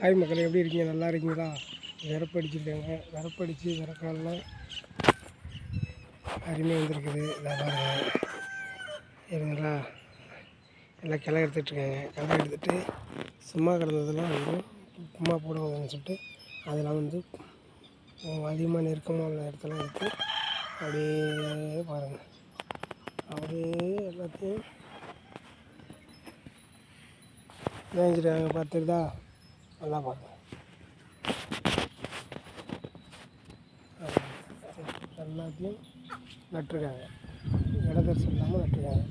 Hi மக்கள் எப்படி இருக்கீங்க? நல்லா இருக்கீங்களா? விரப்படிச்சிருக்காங்க. விரப்படிச்சு விரக்காலெலாம் அருமையாக வந்திருக்குது. இதை பாருங்க. இருங்களா எல்லாம் கிளை எடுத்துட்ருக்காங்க கிளை எடுத்துகிட்டு சும்மா கிடந்ததெல்லாம் வந்து சும்மா போடுவாங்கன்னு சொல்லிட்டு அதெல்லாம் வந்து அதிகமாக நெருக்கமாக உள்ள இடத்துல எடுத்து அப்படியே பாருங்கள் அப்படியே எல்லாத்தையும் மேய்ஞ்சிருக்காங்க பார்த்துருதா? நல்லா பாருங்க எல்லாத்தையும் நட்டுருக்காங்க. இடத்தரசு இல்லாமல் நட்டுருக்காங்க.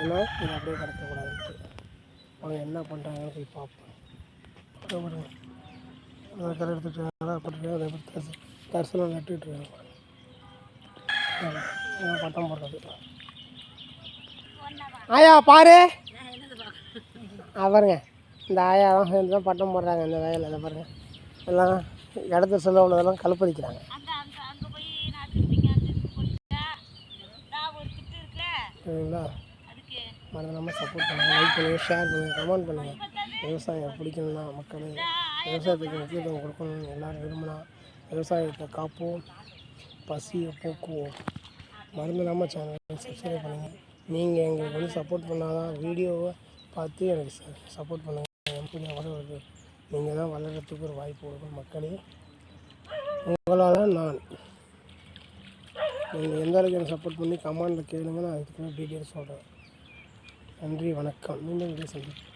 ஏன்னா இதை அப்படியே கிடக்கக்கூடாதுன்ட்டு அவங்க என்ன பண்ணுறாங்கன்னு போய் பார்ப்போம். அதை களை எடுத்துட்டு போட்டுருக்காங்க அதை தரிசு தரிசனம் நட்டுட்ருக்காங்க பட்டம் போடுறது. ஆயா பாரு. ஆ பாருங்க. இந்த ஆயா தான் சேர்ந்து தான் பட்டம் போடுறாங்க இந்த வயலில் இதை பாருங்க. எல்லாம் இடத்த சொல்ல உள்ளதெல்லாம் இருக்குல்ல? சரிங்களா மறந்துடாமல் சப்போர்ட் பண்ணுங்கள் லைக் பண்ணுங்கள் ஷேர் பண்ணுங்கள் கமெண்ட் பண்ணுங்கள் விவசாயம் பிடிக்கணும்னா மக்கள் விவசாயத்துக்கு முக்கியத்துவம் கொடுக்கணும்னு எல்லோரும் விரும்பினா விவசாயத்தை காப்போம் பசியை போக்குவோம். மறந்துடாமல் சேனலை சப்ஸ்கிரைப் பண்ணுங்கள் நீங்கள் எங்களுக்கு வந்து சப்போர்ட் பண்ணால் தான் வீடியோவை பார்த்து எனக்கு சப்போர்ட் பண்ணுங்கள் கொஞ்சம் வளருது நீங்கள் தான் வளர்கிறதுக்கு ஒரு வாய்ப்பு கொடுக்கும் மக்களே. உங்களால் நான் நீங்கள் எந்த அளவுக்கு எனக்கு சப்போர்ட் பண்ணி கமாண்டில் கேளுங்க நான் அதுக்கு டீட்டெயில்ஸ் சொல்கிறேன் நன்றி வணக்கம். மீண்டும் வீடியோ சந்திப்போம்.